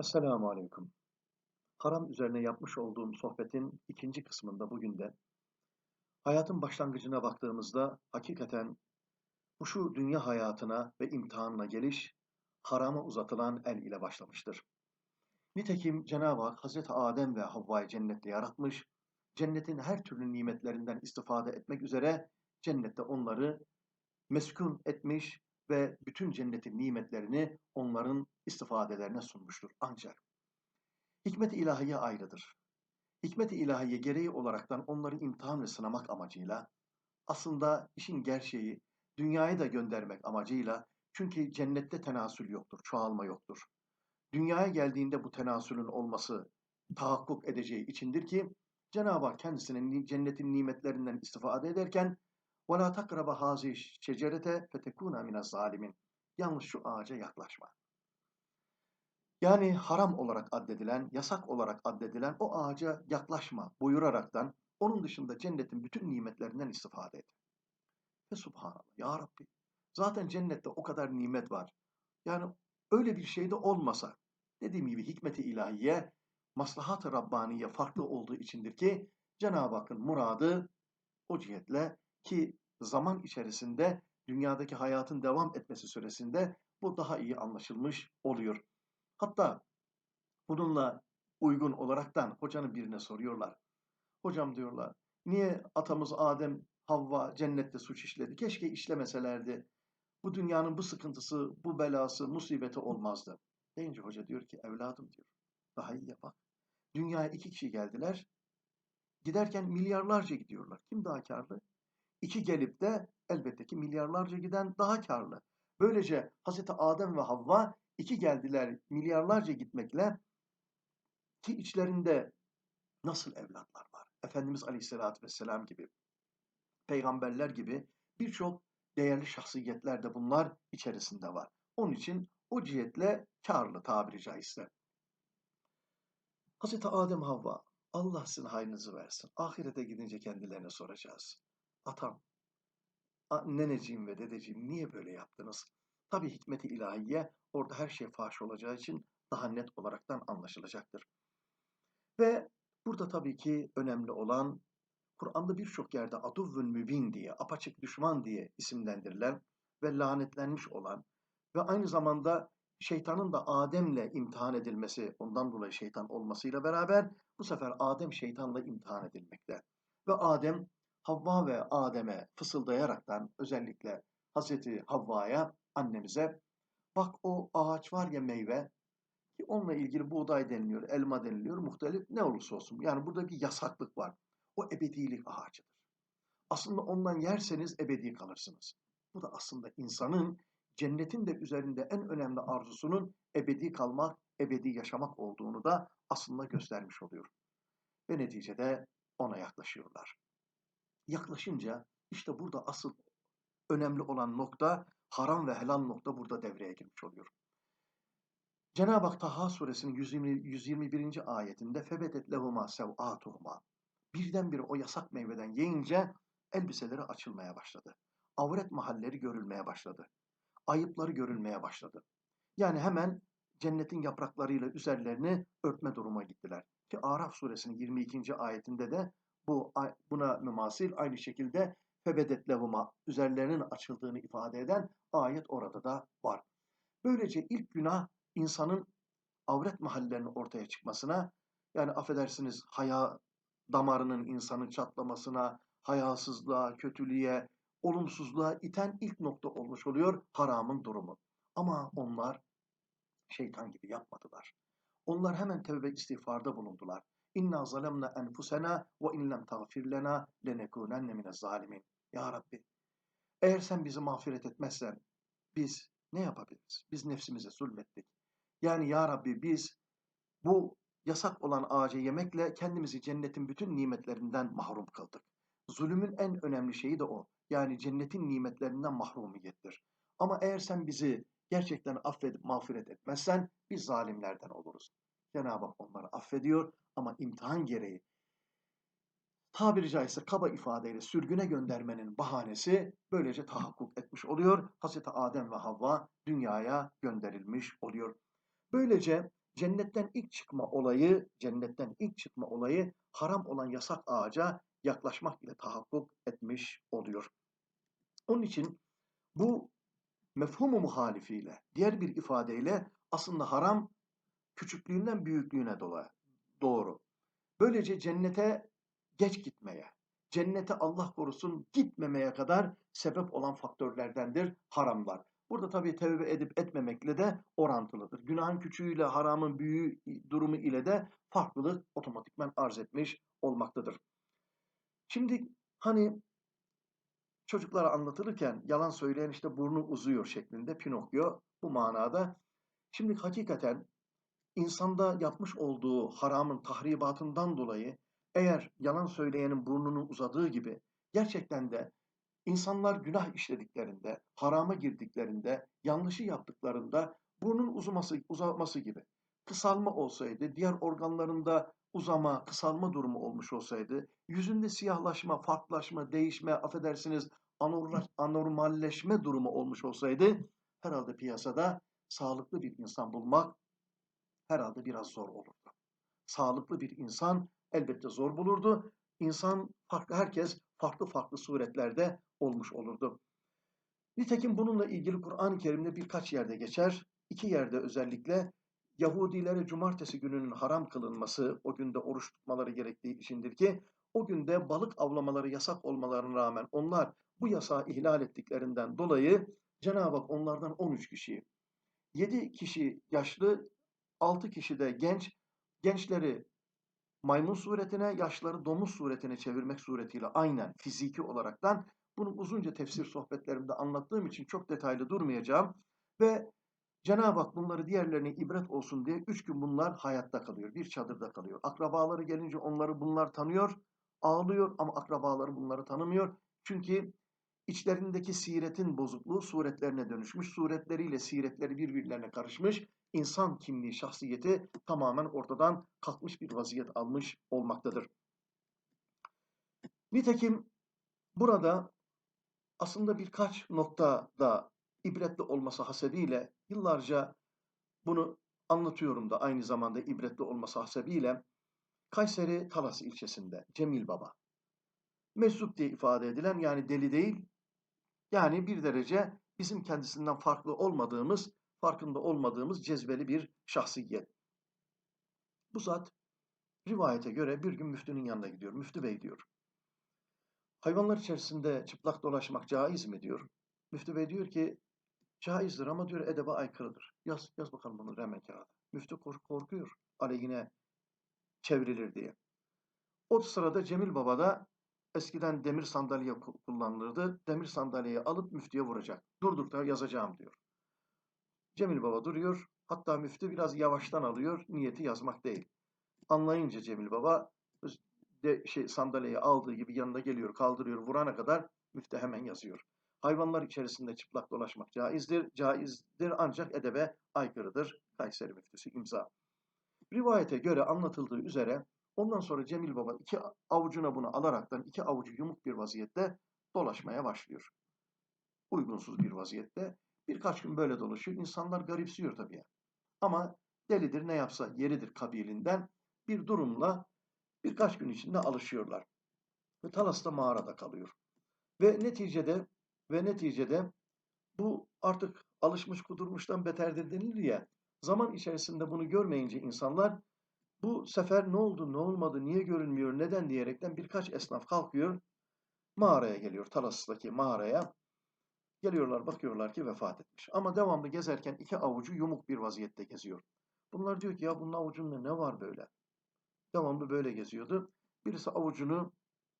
Esselamu Aleyküm. Haram üzerine yapmış olduğum sohbetin ikinci kısmında bugün de hayatın başlangıcına baktığımızda hakikaten bu şu dünya hayatına ve imtihanına geliş harama uzatılan el ile başlamıştır. Nitekim Cenab-ı Hak Hazreti Adem ve Havva'yı cennette yaratmış, cennetin her türlü nimetlerinden istifade etmek üzere cennette onları meskun etmiş ve bütün cennetin nimetlerini onların istifadelerine sunmuştur. Ancak hikmet-i ilahiye ayrıdır. Hikmet-i ilahiye gereği olaraktan onları imtihan ve sınamak amacıyla aslında işin gerçeği dünyayı da göndermek amacıyla çünkü cennette tenasül yoktur, çoğalma yoktur. Dünyaya geldiğinde bu tenasülün olması tahakkuk edeceği içindir ki Cenab-ı Hak kendisinin cennetin nimetlerinden istifade ederken وَلَا تَقْرَبَ هَذِهِ شَجَرَةَ فَتَكُونَ مِنَ الظَّالِمِينَ Yalnız şu ağaca yaklaşma. Yani haram olarak addedilen, yasak olarak addedilen o ağaca yaklaşma buyuraraktan onun dışında cennetin bütün nimetlerinden istifade et. Ve subhanallah ya Rabbi zaten cennette o kadar nimet var. Yani öyle bir şey de olmasa dediğim gibi hikmeti ilahiye maslahat-ı Rabbaniye farklı olduğu içindir ki Cenab-ı Hakk'ın muradı o cihetle ki zaman içerisinde dünyadaki hayatın devam etmesi süresinde bu daha iyi anlaşılmış oluyor. Hatta bununla uygun olaraktan hocanın birine soruyorlar. Hocam diyorlar, niye atamız Adem, Havva cennette suç işledi? Keşke işlemeselerdi. Bu dünyanın bu sıkıntısı, bu belası, musibeti olmazdı. Deyince hoca diyor ki, evladım diyor, daha iyi bak. Dünyaya iki kişi geldiler. Giderken milyarlarca gidiyorlar. Kim daha karlı? İki gelip de elbette ki milyarlarca giden daha karlı. Böylece Hazreti Adem ve Havva iki geldiler milyarlarca gitmekle ki içlerinde nasıl evlatlar var? Efendimiz Aleyhisselatü Vesselam gibi, peygamberler gibi birçok değerli şahsiyetler de bunlar içerisinde var. Onun için o cihetle karlı tabiri caizse. Hazreti Adem Havva, Allah sizin hayrınızı versin. Ahirete gidince kendilerine soracağız. Atam, neneciğim ve dedeciğim niye böyle yaptınız? Tabi hikmeti ilahiye orada her şey faş olacağı için daha net olaraktan anlaşılacaktır. Ve burada tabii ki önemli olan Kur'an'da birçok yerde aduvvün mübin diye, apaçık düşman diye isimlendirilen ve lanetlenmiş olan ve aynı zamanda şeytanın da Adem'le imtihan edilmesi, ondan dolayı şeytan olmasıyla beraber bu sefer Adem şeytanla imtihan edilmekte. Ve Adem Havva ve Adem'e fısıldayaraktan özellikle Hazreti Havva'ya annemize bak o ağaç var ya meyve ki onunla ilgili buğday deniliyor, elma deniliyor, muhtelif ne olursa olsun. Yani burada bir yasaklık var. O ebedilik ağacıdır. Aslında ondan yerseniz ebedi kalırsınız. Bu da aslında insanın cennetin de üzerinde en önemli arzusunun ebedi kalmak, ebedi yaşamak olduğunu da aslında göstermiş oluyor. Ve neticede ona yaklaşıyorlar. Yaklaşınca işte burada asıl önemli olan nokta haram ve helal nokta burada devreye girmiş oluyor. Cenab-ı Hak Taha suresinin 120, 121. ayetinde febedet lehuma sev'atuhuma birdenbire o yasak meyveden yiyince elbiseleri açılmaya başladı. Avret mahalleri görülmeye başladı. Ayıpları görülmeye başladı. Yani hemen cennetin yapraklarıyla üzerlerini örtme duruma gittiler. Ki Araf suresinin 22. ayetinde de bu buna mümasil aynı şekilde febedet lehuma üzerlerinin açıldığını ifade eden ayet orada da var. Böylece ilk günah insanın avret mahallelerinin ortaya çıkmasına yani affedersiniz haya damarının insanın çatlamasına, hayasızlığa, kötülüğe, olumsuzluğa iten ilk nokta olmuş oluyor haramın durumu. Ama onlar şeytan gibi yapmadılar. Onlar hemen tevbe istiğfarda bulundular. İnna zalemna enfusena ve in lem tağfir lena lenekunenne minez zalimin. Ya Rabbi, eğer sen bizi mağfiret etmezsen biz ne yapabiliriz? Biz nefsimize zulmettik. Yani ya Rabbi biz bu yasak olan ağaca yemekle kendimizi cennetin bütün nimetlerinden mahrum kıldık. Zulümün en önemli şeyi de o. Yani cennetin nimetlerinden mahrumiyettir. Ama eğer sen bizi gerçekten affedip mağfiret etmezsen biz zalimlerden oluruz. Cenab-ı Hak onları affediyor ama imtihan gereği tabiri caizse kaba ifadeyle sürgüne göndermenin bahanesi böylece tahakkuk etmiş oluyor. Hazreti Adem ve Havva dünyaya gönderilmiş oluyor. Böylece cennetten ilk çıkma olayı, cennetten ilk çıkma olayı haram olan yasak ağaca yaklaşmak ile tahakkuk etmiş oluyor. Onun için bu mefhumu muhalifiyle, diğer bir ifadeyle aslında haram küçüklüğünden büyüklüğüne dolayı doğru. Böylece cennete geç gitmeye, cennete Allah korusun gitmemeye kadar sebep olan faktörlerdendir haramlar. Burada tabii tevbe edip etmemekle de orantılıdır. Günahın küçüğüyle haramın büyüğü durumu ile de farklılık otomatikman arz etmiş olmaktadır. Şimdi hani çocuklara anlatılırken yalan söyleyen işte burnu uzuyor şeklinde Pinokyo bu manada. Şimdi hakikaten insanda yapmış olduğu haramın tahribatından dolayı eğer yalan söyleyenin burnunun uzadığı gibi gerçekten de insanlar günah işlediklerinde, harama girdiklerinde, yanlışı yaptıklarında burnun uzaması, uzaması gibi. Kısalma olsaydı, diğer organlarında uzama, kısalma durumu olmuş olsaydı, yüzünde siyahlaşma, farklılaşma, değişme, affedersiniz anormalleşme durumu olmuş olsaydı herhalde piyasada sağlıklı bir insan bulmak herhalde biraz zor olurdu. Sağlıklı bir insan elbette zor bulurdu. İnsan farklı, herkes farklı farklı suretlerde olmuş olurdu. Nitekim bununla ilgili Kur'an-ı Kerim'de birkaç yerde geçer. İki yerde özellikle Yahudilere cumartesi gününün haram kılınması, o günde oruç tutmaları gerektiği içindir ki, o günde balık avlamaları yasak olmalarına rağmen onlar bu yasağı ihlal ettiklerinden dolayı Cenab-ı Hak onlardan 13 kişiyi, 7 kişi yaşlı, 6 kişi de genç, gençleri maymun suretine, yaşları domuz suretine çevirmek suretiyle aynen fiziki olaraktan bunu uzunca tefsir sohbetlerimde anlattığım için çok detaylı durmayacağım. Ve Cenab-ı Hak bunları diğerlerine ibret olsun diye üç gün bunlar hayatta kalıyor. Bir çadırda kalıyor. Akrabaları gelince onları bunlar tanıyor, ağlıyor ama akrabaları bunları tanımıyor. Çünkü içlerindeki siretin bozukluğu suretlerine dönüşmüş. Suretleriyle siretleri birbirlerine karışmış. İnsan kimliği, şahsiyeti tamamen ortadan kalkmış bir vaziyet almış olmaktadır. Nitekim burada aslında birkaç noktada ibretli olması hasebiyle yıllarca bunu anlatıyorum da aynı zamanda ibretli olması hasebiyle Kayseri Talas ilçesinde Cemil Baba. Meczup diye ifade edilen yani deli değil, yani bir derece bizim kendisinden farklı olmadığımız, farkında olmadığımız cezbeli bir şahsiyet. Bu zat rivayete göre bir gün müftünün yanına gidiyor. Müftü bey diyor. Hayvanlar içerisinde çıplak dolaşmak caiz mi diyor. Müftü bey diyor ki caizdir ama diyor edebe aykırıdır. Yaz, yaz bakalım bunu hemen kağıda. Müftü kork korkuyor aleyhine çevrilir diye. O sırada Cemil Baba da eskiden demir sandalye kullanılırdı. Demir sandalyeyi alıp müftüye vuracak. Durduk da yazacağım diyor. Cemil Baba duruyor. Hatta müftü biraz yavaştan alıyor. Niyeti yazmak değil. Anlayınca Cemil Baba de şey sandalyeyi aldığı gibi yanına geliyor, kaldırıyor, vurana kadar müftü hemen yazıyor. Hayvanlar içerisinde çıplak dolaşmak caizdir. Caizdir ancak edebe aykırıdır. Kayseri müftüsü imza. Rivayete göre anlatıldığı üzere ondan sonra Cemil Baba iki avucuna bunu alaraktan iki avucu yumuk bir vaziyette dolaşmaya başlıyor. Uygunsuz bir vaziyette. Birkaç gün böyle dolaşıyor. İnsanlar garipsiyor tabii. Ama delidir ne yapsa yeridir kabilinden bir durumla birkaç gün içinde alışıyorlar. Ve Talas'ta mağarada kalıyor. Ve neticede ve neticede bu artık alışmış kudurmuştan beterdir denilir ya. Zaman içerisinde bunu görmeyince insanlar bu sefer ne oldu, ne olmadı, niye görünmüyor, neden diyerekten birkaç esnaf kalkıyor. Mağaraya geliyor, Talas'taki mağaraya. Geliyorlar bakıyorlar ki vefat etmiş. Ama devamlı gezerken iki avucu yumuk bir vaziyette geziyor. Bunlar diyor ki ya bunun avucunda ne var böyle? Devamlı böyle geziyordu. Birisi avucunu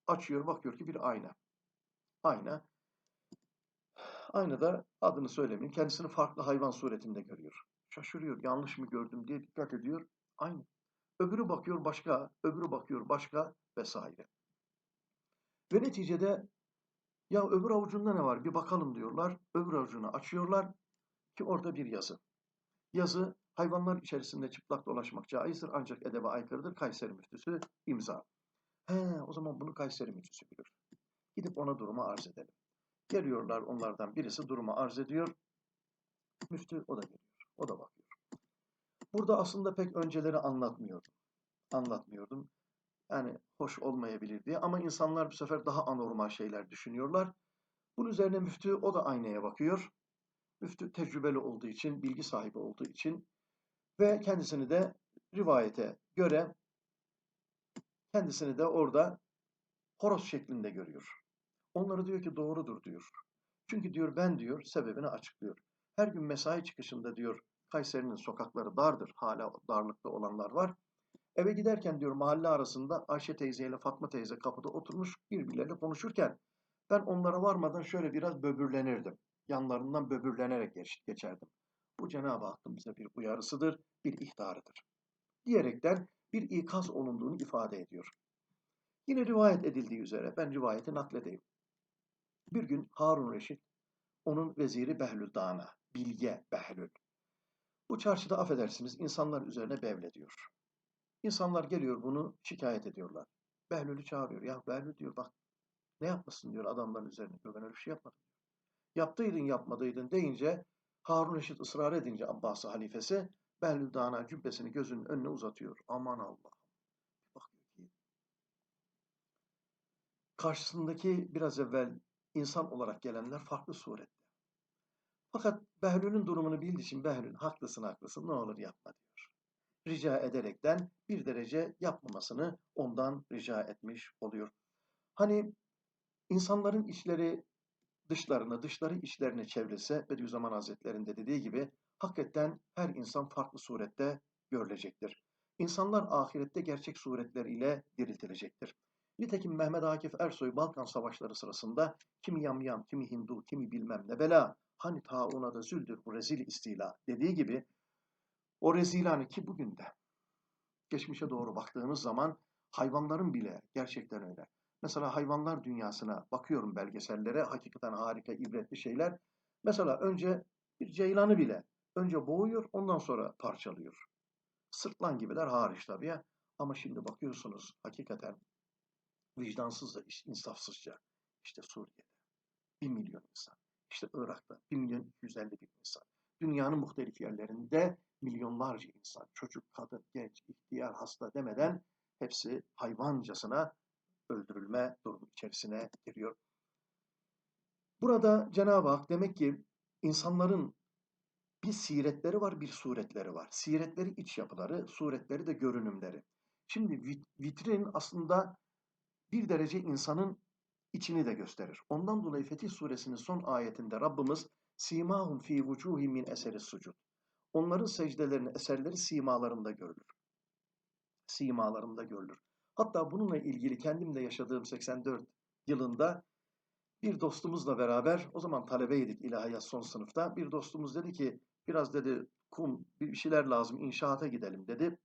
açıyor bakıyor ki bir ayna. Ayna. Aynada adını söylemeyeyim. Kendisini farklı hayvan suretinde görüyor. Şaşırıyor. Yanlış mı gördüm diye dikkat ediyor. Aynı. Öbürü bakıyor başka, öbürü bakıyor başka vesaire. Ve neticede ya öbür avucunda ne var bir bakalım diyorlar. Öbür avucunu açıyorlar ki orada bir yazı. Yazı hayvanlar içerisinde çıplak dolaşmak caizdir ancak edebe aykırıdır. Kayseri müftüsü imza. He, o zaman bunu Kayseri müftüsü bilir. Gidip ona durumu arz edelim. Geliyorlar onlardan birisi durumu arz ediyor. Müftü o da geliyor. O da bakıyor. Burada aslında pek önceleri anlatmıyordum. Anlatmıyordum. Yani hoş olmayabilir diye ama insanlar bu sefer daha anormal şeyler düşünüyorlar. Bunun üzerine müftü o da aynaya bakıyor. Müftü tecrübeli olduğu için, bilgi sahibi olduğu için ve kendisini de rivayete göre kendisini de orada horoz şeklinde görüyor. Onları diyor ki doğrudur diyor. Çünkü diyor ben diyor sebebini açıklıyor. Her gün mesai çıkışında diyor Kayseri'nin sokakları dardır. Hala darlıkta olanlar var. Eve giderken diyor mahalle arasında Ayşe teyze ile Fatma teyze kapıda oturmuş birbirleriyle konuşurken ben onlara varmadan şöyle biraz böbürlenirdim. Yanlarından böbürlenerek geç, geçerdim. Bu Cenab-ı Hakk'ın bize bir uyarısıdır, bir ihtarıdır. Diyerekten bir ikaz olunduğunu ifade ediyor. Yine rivayet edildiği üzere ben rivayeti nakledeyim. Bir gün Harun Reşit, onun veziri Behlül Dana, Bilge Behlül. Bu çarşıda affedersiniz insanlar üzerine bevlediyor. İnsanlar geliyor bunu şikayet ediyorlar. Behlül'ü çağırıyor. Ya Behlül diyor bak ne yapmasın diyor adamların üzerine. Diyor, ben öyle bir şey yapmadım. Yaptıydın yapmadıydın deyince Harun Reşit ısrar edince Abbas'ı halifesi Behlül Dana cübbesini gözünün önüne uzatıyor. Aman Allah. Bakıyor ki karşısındaki biraz evvel insan olarak gelenler farklı surette. Fakat Behlül'ün durumunu bildiği için Behlül haklısın haklısın ne olur yapma diyor. Rica ederekten bir derece yapmamasını ondan rica etmiş oluyor. Hani insanların içleri dışlarını, dışları içlerine çevrilse Bediüzzaman Hazretleri'nde dediği gibi hakikaten her insan farklı surette görülecektir. İnsanlar ahirette gerçek suretleriyle diriltilecektir. Nitekim Mehmet Akif Ersoy Balkan Savaşları sırasında kimi yamyam, kimi Hindu, kimi bilmem ne bela, hani tauna da züldür bu rezil istila dediği gibi o rezilanı ki bugün de geçmişe doğru baktığımız zaman hayvanların bile gerçekten öyle. Mesela hayvanlar dünyasına bakıyorum belgesellere hakikaten harika ibretli şeyler. Mesela önce bir ceylanı bile önce boğuyor ondan sonra parçalıyor. Sırtlan gibiler hariç tabii ya. Ama şimdi bakıyorsunuz hakikaten vicdansızca, insafsızca. İşte Suriye'de bir milyon insan. İşte Irak'ta bir milyon 250 bin insan. Dünyanın muhtelif yerlerinde milyonlarca insan. Çocuk, kadın, genç, ihtiyar, hasta demeden hepsi hayvancasına öldürülme durumu içerisine giriyor. Burada Cenab-ı Hak demek ki insanların bir siretleri var, bir suretleri var. Siretleri iç yapıları, suretleri de görünümleri. Şimdi vitrin aslında bir derece insanın içini de gösterir. Ondan dolayı Fetih suresinin son ayetinde Rabbimiz simahum fi vucuhi min eseri sucud. Onların secdelerini, eserleri simalarında görülür. Simalarında görülür. Hatta bununla ilgili kendim de yaşadığım 84 yılında bir dostumuzla beraber, o zaman talebeydik ilahiyat son sınıfta, bir dostumuz dedi ki biraz dedi kum, bir şeyler lazım inşaata gidelim dedi.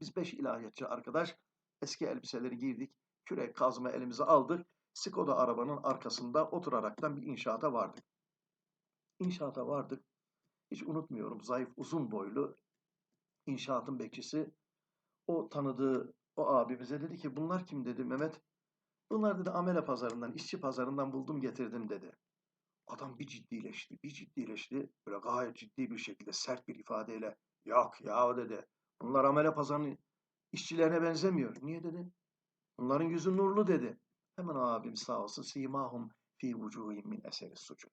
Biz beş ilahiyatçı arkadaş eski elbiseleri giydik, kürek kazma elimize aldık. Skoda arabanın arkasında oturaraktan bir inşaata vardık. İnşaata vardık. Hiç unutmuyorum zayıf uzun boylu inşaatın bekçisi o tanıdığı o abi dedi ki bunlar kim dedi Mehmet. Bunlar dedi amele pazarından, işçi pazarından buldum getirdim dedi. Adam bir ciddileşti, bir ciddileşti. Böyle gayet ciddi bir şekilde sert bir ifadeyle yok ya dedi. Bunlar amele pazarının işçilerine benzemiyor. Niye dedi? Bunların yüzü nurlu dedi. Hemen abim sağ olsun simahum fi vucuhim min eseri sucud.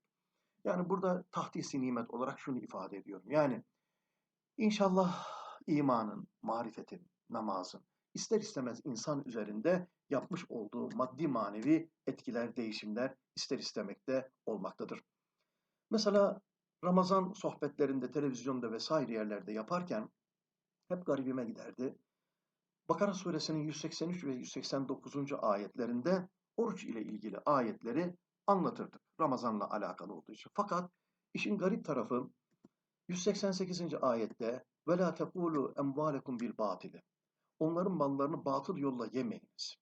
Yani burada tahtisi nimet olarak şunu ifade ediyorum. Yani inşallah imanın, marifetin, namazın, ister istemez insan üzerinde yapmış olduğu maddi manevi etkiler, değişimler ister istemekte olmaktadır. Mesela Ramazan sohbetlerinde, televizyonda vesaire yerlerde yaparken hep garibime giderdi. Bakara suresinin 183 ve 189. ayetlerinde oruç ile ilgili ayetleri anlatırdık. Ramazanla alakalı olduğu için. Fakat işin garip tarafı 188. ayette ve la tekulu emvalekum bil batili onların mallarını batıl yolla yemeyiniz.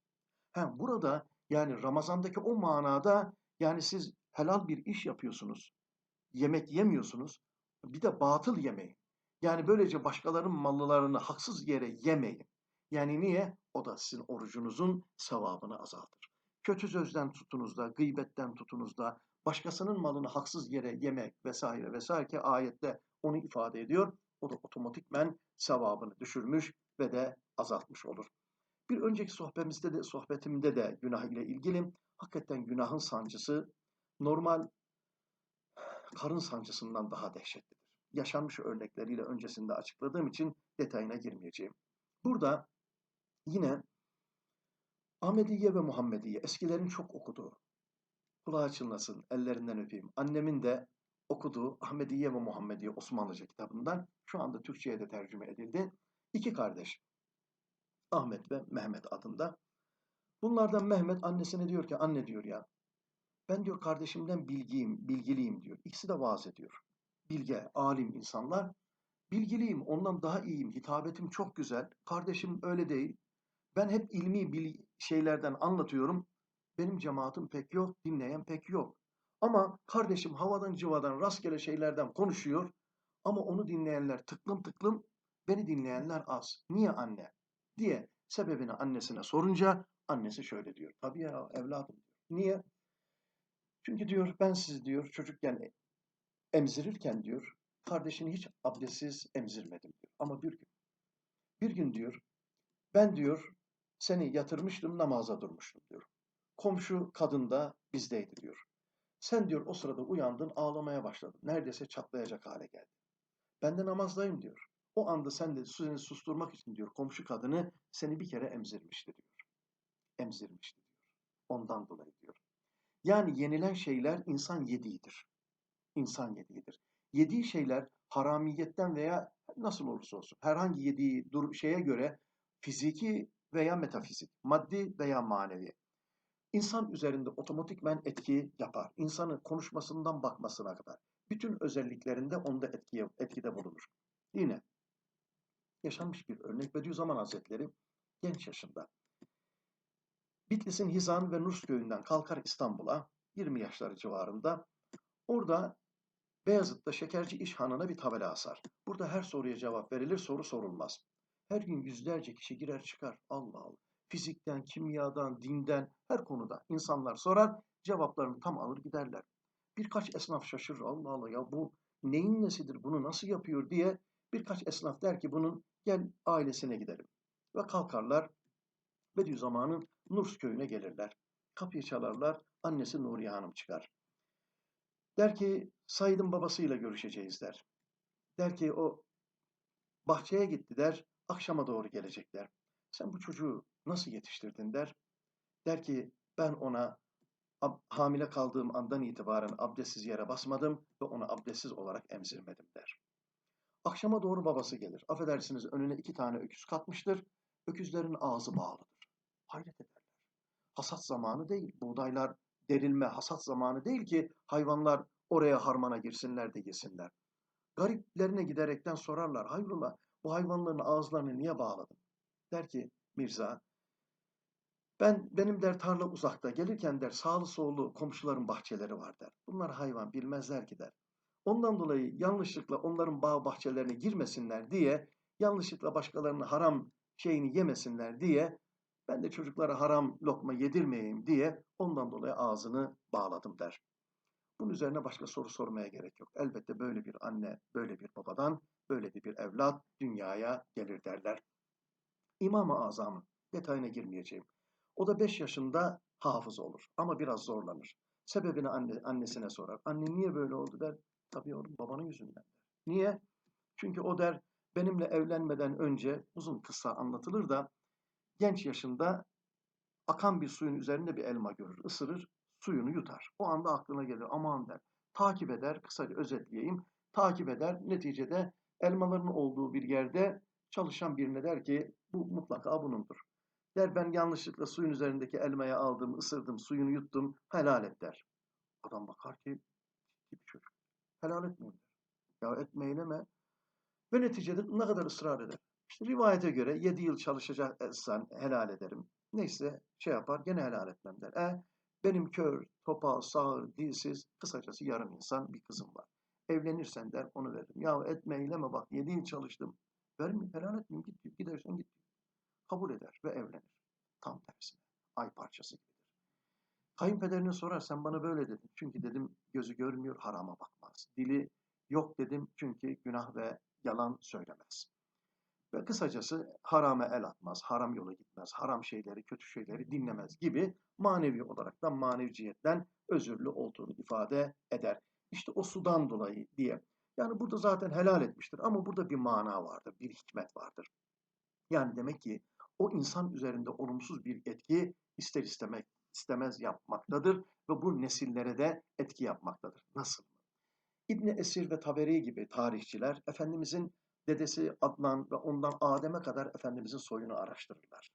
Hem burada yani Ramazan'daki o manada yani siz helal bir iş yapıyorsunuz. Yemek yemiyorsunuz. Bir de batıl yemeyin. Yani böylece başkalarının mallarını haksız yere yemeyin. Yani niye? O da sizin orucunuzun sevabını azaltır. Kötü sözden tutunuzda, gıybetten tutunuzda, başkasının malını haksız yere yemek vesaire vesaire ki ayette onu ifade ediyor. O da otomatikmen sevabını düşürmüş ve de azaltmış olur. Bir önceki sohbetimizde de sohbetimde de günah ile ilgili hakikaten günahın sancısı normal karın sancısından daha dehşetlidir. Yaşanmış örnekleriyle öncesinde açıkladığım için detayına girmeyeceğim. Burada yine Ahmediye ve Muhammediye eskilerin çok okuduğu, kulağı çınlasın, ellerinden öpeyim. Annemin de okuduğu Ahmediye ve Muhammediye Osmanlıca kitabından şu anda Türkçe'ye de tercüme edildi. İki kardeş. Ahmet ve Mehmet adında. Bunlardan Mehmet annesine diyor ki anne diyor ya ben diyor kardeşimden bilgiyim, bilgiliyim diyor. İkisi de vaaz ediyor. Bilge, alim insanlar. Bilgiliyim, ondan daha iyiyim, hitabetim çok güzel. Kardeşim öyle değil. Ben hep ilmi bil şeylerden anlatıyorum. Benim cemaatim pek yok, dinleyen pek yok. Ama kardeşim havadan cıvadan rastgele şeylerden konuşuyor. Ama onu dinleyenler tıklım tıklım, beni dinleyenler az. Niye anne? diye sebebini annesine sorunca annesi şöyle diyor. Tabii ya evladım. Niye? Çünkü diyor ben sizi diyor çocukken emzirirken diyor kardeşini hiç abdestsiz emzirmedim diyor. Ama bir gün bir gün diyor ben diyor seni yatırmıştım namaza durmuştum diyor. Komşu kadın da bizdeydi diyor. Sen diyor o sırada uyandın ağlamaya başladın. Neredeyse çatlayacak hale geldi. Ben de namazdayım diyor. O anda sen de seni susturmak için diyor komşu kadını seni bir kere emzirmişti diyor. Emzirmişti diyor. Ondan dolayı diyor. Yani yenilen şeyler insan yediğidir. İnsan yediğidir. Yediği şeyler haramiyetten veya nasıl olursa olsun herhangi yediği dur şeye göre fiziki veya metafizik, maddi veya manevi. İnsan üzerinde otomatikmen etki yapar. İnsanın konuşmasından bakmasına kadar. Bütün özelliklerinde onda etki, etkide bulunur. Yine yaşanmış bir örnek Bediüzzaman Hazretleri genç yaşında Bitlis'in Hizan ve Nurs köyünden kalkar İstanbul'a 20 yaşları civarında. Orada Beyazıt'ta Şekerci İş Hanı'na bir tabela asar. Burada her soruya cevap verilir, soru sorulmaz. Her gün yüzlerce kişi girer çıkar. Allah Allah. Fizikten, kimyadan, dinden, her konuda insanlar sorar, cevaplarını tam alır giderler. Birkaç esnaf şaşırır. Allah Allah ya bu neyin nesidir, bunu nasıl yapıyor diye birkaç esnaf der ki bunun gel ailesine gidelim. Ve kalkarlar Bediüzzaman'ın Nurs köyüne gelirler. Kapıyı çalarlar. Annesi Nuriye Hanım çıkar. Der ki Said'in babasıyla görüşeceğiz der. Der ki o bahçeye gitti der. Akşama doğru gelecekler. Sen bu çocuğu nasıl yetiştirdin der. Der ki ben ona hamile kaldığım andan itibaren abdestsiz yere basmadım ve onu abdestsiz olarak emzirmedim der. Akşama doğru babası gelir. Affedersiniz önüne iki tane öküz katmıştır. Öküzlerin ağzı bağlıdır. Hayret ederler. Hasat zamanı değil. Buğdaylar derilme, hasat zamanı değil ki hayvanlar oraya harmana girsinler de yesinler. Gariplerine giderekten sorarlar. Hayrola bu hayvanların ağızlarını niye bağladın? Der ki Mirza, ben benim der tarla uzakta gelirken der sağlı sollu komşuların bahçeleri var der. Bunlar hayvan bilmezler ki der. Ondan dolayı yanlışlıkla onların bağ bahçelerine girmesinler diye yanlışlıkla başkalarının haram şeyini yemesinler diye ben de çocuklara haram lokma yedirmeyeyim diye ondan dolayı ağzını bağladım der. Bunun üzerine başka soru sormaya gerek yok. Elbette böyle bir anne, böyle bir babadan, böyle bir evlat dünyaya gelir derler. İmam-ı Azam'ın detayına girmeyeceğim. O da 5 yaşında hafız olur ama biraz zorlanır. Sebebini anne, annesine sorar. Anne niye böyle oldu der. Tabii oğlum babanın yüzünden. Niye? Çünkü o der benimle evlenmeden önce uzun kısa anlatılır da genç yaşında akan bir suyun üzerinde bir elma görür, ısırır, suyunu yutar. O anda aklına gelir, aman der. Takip eder, kısaca özetleyeyim. Takip eder, neticede elmaların olduğu bir yerde çalışan birine der ki bu mutlaka bunundur. Der ben yanlışlıkla suyun üzerindeki elmayı aldım, ısırdım, suyunu yuttum, helal et der. Adam bakar ki bir çocuk. Helal etmeyin der. Ya etmeyleme. Ve neticede ne kadar ısrar eder. İşte rivayete göre 7 yıl çalışacaksan helal ederim. Neyse şey yapar gene helal etmem der. E benim kör, topal, sağır, dilsiz, kısacası yarım insan bir kızım var. Evlenirsen der onu veririm. Ya etme eyleme bak 7 yıl çalıştım. Vermeyeyim helal etmeyeyim git gidersen git. Kabul eder ve evlenir. Tam tersine. Ay parçası gibidir. Kayınpederine sorar sen bana böyle dedin. Çünkü dedim gözü görmüyor harama bakmaz. Dili yok dedim çünkü günah ve yalan söylemez. Ve kısacası harame el atmaz, haram yola gitmez, haram şeyleri, kötü şeyleri dinlemez gibi manevi olarak da manevciyetten özürlü olduğunu ifade eder. İşte o sudan dolayı diye. Yani burada zaten helal etmiştir ama burada bir mana vardır, bir hikmet vardır. Yani demek ki o insan üzerinde olumsuz bir etki ister istemek istemez yapmaktadır ve bu nesillere de etki yapmaktadır. Nasıl? İbni Esir ve Taberi gibi tarihçiler Efendimizin dedesi Adnan ve ondan Adem'e kadar Efendimizin soyunu araştırırlar.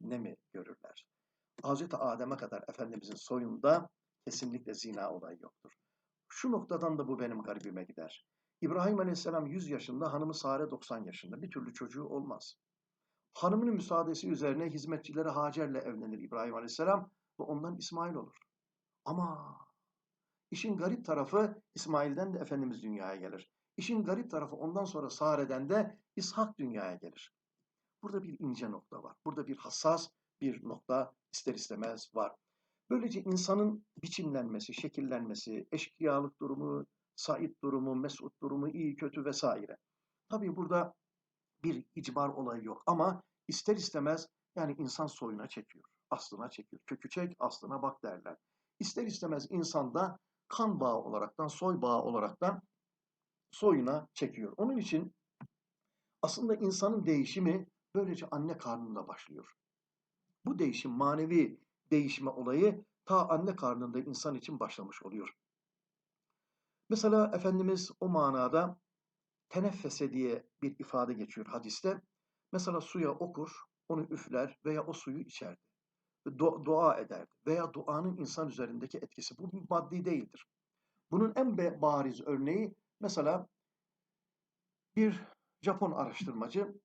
Ne mi görürler? Hazreti Adem'e kadar Efendimizin soyunda kesinlikle zina olayı yoktur. Şu noktadan da bu benim garibime gider. İbrahim Aleyhisselam 100 yaşında, hanımı Sare 90 yaşında. Bir türlü çocuğu olmaz. Hanımının müsaadesi üzerine hizmetçileri Hacer'le evlenir İbrahim Aleyhisselam ve ondan İsmail olur. Ama işin garip tarafı İsmail'den de Efendimiz dünyaya gelir. İşin garip tarafı ondan sonra Sare'den de İshak dünyaya gelir. Burada bir ince nokta var. Burada bir hassas bir nokta ister istemez var. Böylece insanın biçimlenmesi, şekillenmesi, eşkıyalık durumu, Said durumu, Mesut durumu, iyi kötü vesaire. Tabii burada bir icbar olayı yok ama ister istemez yani insan soyuna çekiyor, aslına çekiyor. Kökü çek, aslına bak derler. İster istemez insanda kan bağı olaraktan, soy bağı olaraktan soyuna çekiyor. Onun için aslında insanın değişimi böylece anne karnında başlıyor. Bu değişim manevi değişme olayı ta anne karnında insan için başlamış oluyor. Mesela Efendimiz o manada teneffese diye bir ifade geçiyor hadiste. Mesela suya okur, onu üfler veya o suyu içerdi. Du dua ederdi veya duanın insan üzerindeki etkisi. Bu maddi değildir. Bunun en bariz örneği mesela bir Japon araştırmacı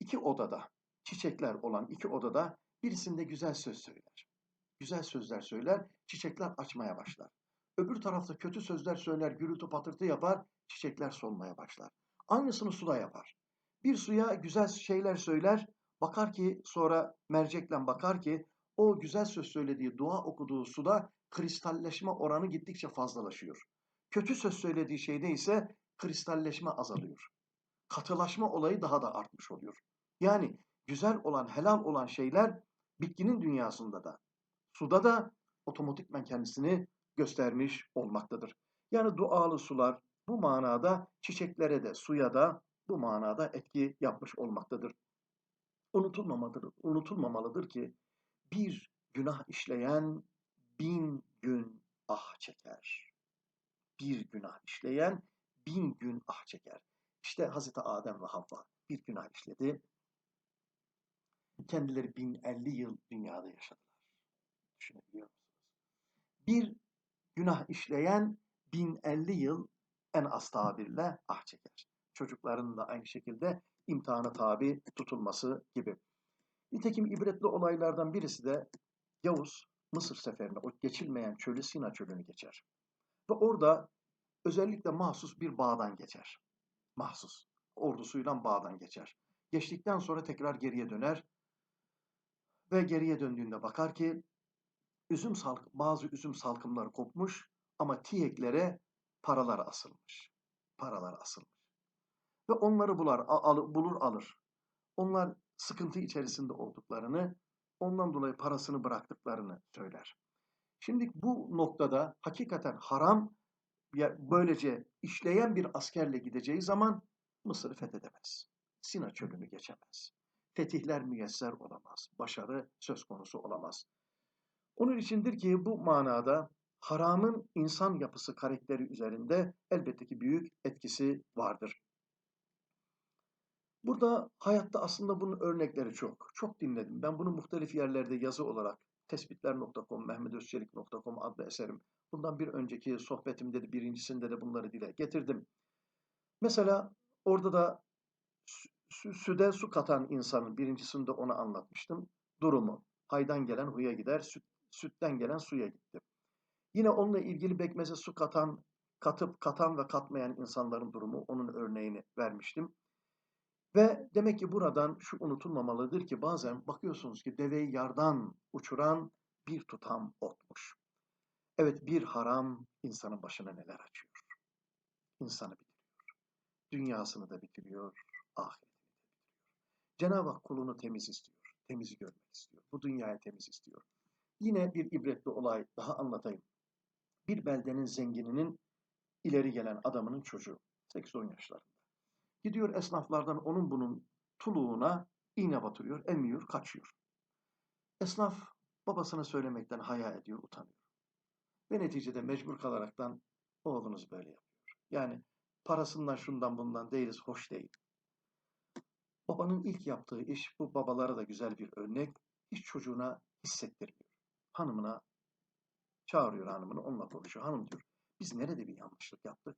iki odada, çiçekler olan iki odada birisinde güzel söz söyler. Güzel sözler söyler, çiçekler açmaya başlar. Öbür tarafta kötü sözler söyler, gürültü patırtı yapar, çiçekler solmaya başlar. Aynısını suda yapar. Bir suya güzel şeyler söyler, bakar ki sonra mercekle bakar ki o güzel söz söylediği, dua okuduğu suda kristalleşme oranı gittikçe fazlalaşıyor. Kötü söz söylediği şeyde ise kristalleşme azalıyor. Katılaşma olayı daha da artmış oluyor. Yani güzel olan, helal olan şeyler bitkinin dünyasında da, suda da otomatikmen kendisini göstermiş olmaktadır. Yani dualı sular bu manada çiçeklere de, suya da bu manada etki yapmış olmaktadır. Unutulmamalıdır, unutulmamalıdır ki bir günah işleyen bin gün ah çeker. Bir günah işleyen bin gün ah çeker. İşte Hazreti Adem ve Havva bir günah işledi. Kendileri bin elli yıl dünyada yaşadılar. Düşünebiliyor musunuz? Bir günah işleyen bin elli yıl en az tabirle ah çeker. Çocukların da aynı şekilde imtihana tabi tutulması gibi. Nitekim ibretli olaylardan birisi de Yavuz Mısır seferine o geçilmeyen çölü Sina çölünü geçer. Ve orada özellikle mahsus bir bağdan geçer. Mahsus. Ordusuyla bağdan geçer. Geçtikten sonra tekrar geriye döner ve geriye döndüğünde bakar ki üzüm salk bazı üzüm salkımları kopmuş ama tiyeklere paralar asılmış. Paralar asılmış. Ve onları bular, al, bulur alır. Onlar sıkıntı içerisinde olduklarını, ondan dolayı parasını bıraktıklarını söyler. Şimdi bu noktada hakikaten haram böylece işleyen bir askerle gideceği zaman Mısır'ı fethedemez. Sina çölünü geçemez. Fetihler müyesser olamaz. Başarı söz konusu olamaz. Onun içindir ki bu manada haramın insan yapısı karakteri üzerinde elbette ki büyük etkisi vardır. Burada hayatta aslında bunun örnekleri çok. Çok dinledim. Ben bunu muhtelif yerlerde yazı olarak tespitler.com, mehmetözçelik.com adlı eserim. Bundan bir önceki sohbetimde de birincisinde de bunları dile getirdim. Mesela orada da süde su katan insanın birincisinde onu anlatmıştım. Durumu. Haydan gelen huya gider, süt, sütten gelen suya gitti. Yine onunla ilgili bekmeze su katan, katıp katan ve katmayan insanların durumu, onun örneğini vermiştim. Ve demek ki buradan şu unutulmamalıdır ki bazen bakıyorsunuz ki deveyi yardan uçuran bir tutam otmuş. Evet bir haram insanın başına neler açıyor. İnsanı bitiriyor. dünyasını da bitiriyor, ahiretini de bitiriyor. Cenab-ı Hak kulunu temiz istiyor, temiz görmek istiyor. Bu dünyayı temiz istiyor. Yine bir ibretli olay daha anlatayım. Bir beldenin zengininin ileri gelen adamının çocuğu, 8-10 yaşlarında. Gidiyor esnaflardan onun bunun tuluğuna iğne batırıyor, emiyor, kaçıyor. Esnaf babasına söylemekten haya ediyor, utanıyor. Ve neticede mecbur kalaraktan oğlunuz böyle yapıyor. Yani parasından şundan bundan değiliz, hoş değil. Babanın ilk yaptığı iş bu babalara da güzel bir örnek. Hiç çocuğuna hissettirmiyor. Hanımına çağırıyor hanımını, onunla konuşuyor. Hanım diyor, biz nerede bir yanlışlık yaptık?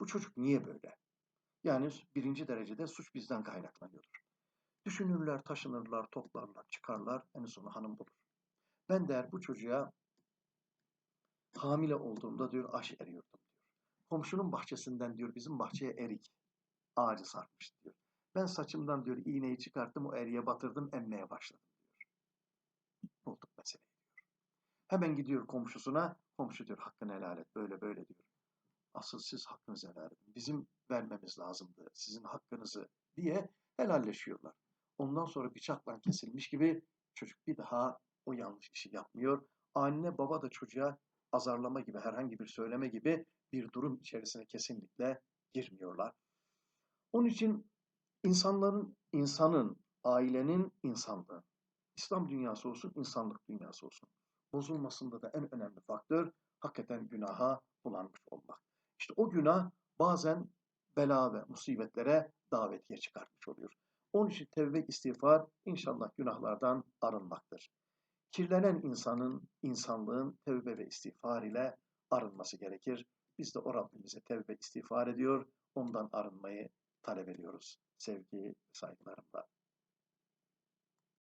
Bu çocuk niye böyle? Yani birinci derecede suç bizden kaynaklanıyordur. Düşünürler, taşınırlar, toplarlar, çıkarlar, en sonu hanım bulur. Ben der bu çocuğa hamile olduğumda diyor aş eriyordum diyor. Komşunun bahçesinden diyor bizim bahçeye erik ağacı sarkmış diyor. Ben saçımdan diyor iğneyi çıkarttım o eriye batırdım emmeye başladım diyor. Bulduk meseleyi diyor. Hemen gidiyor komşusuna. Komşu diyor hakkını helal et böyle böyle diyor. Asıl siz hakkınızı helal edin. Bizim vermemiz lazımdı sizin hakkınızı diye helalleşiyorlar. Ondan sonra bıçakla kesilmiş gibi çocuk bir daha o yanlış işi yapmıyor. Anne baba da çocuğa azarlama gibi herhangi bir söyleme gibi bir durum içerisine kesinlikle girmiyorlar. Onun için insanların, insanın, ailenin insanlığı, İslam dünyası olsun, insanlık dünyası olsun. Bozulmasında da en önemli faktör hakikaten günaha bulanmış olmak. İşte o günah bazen bela ve musibetlere davetiye çıkartmış oluyor. Onun için tevbe istiğfar inşallah günahlardan arınmaktır. Kirlenen insanın, insanlığın tevbe ve istiğfar ile arınması gerekir. Biz de o Rabbimize tevbe istiğfar ediyor, ondan arınmayı talep ediyoruz. Sevgi saygılarımla.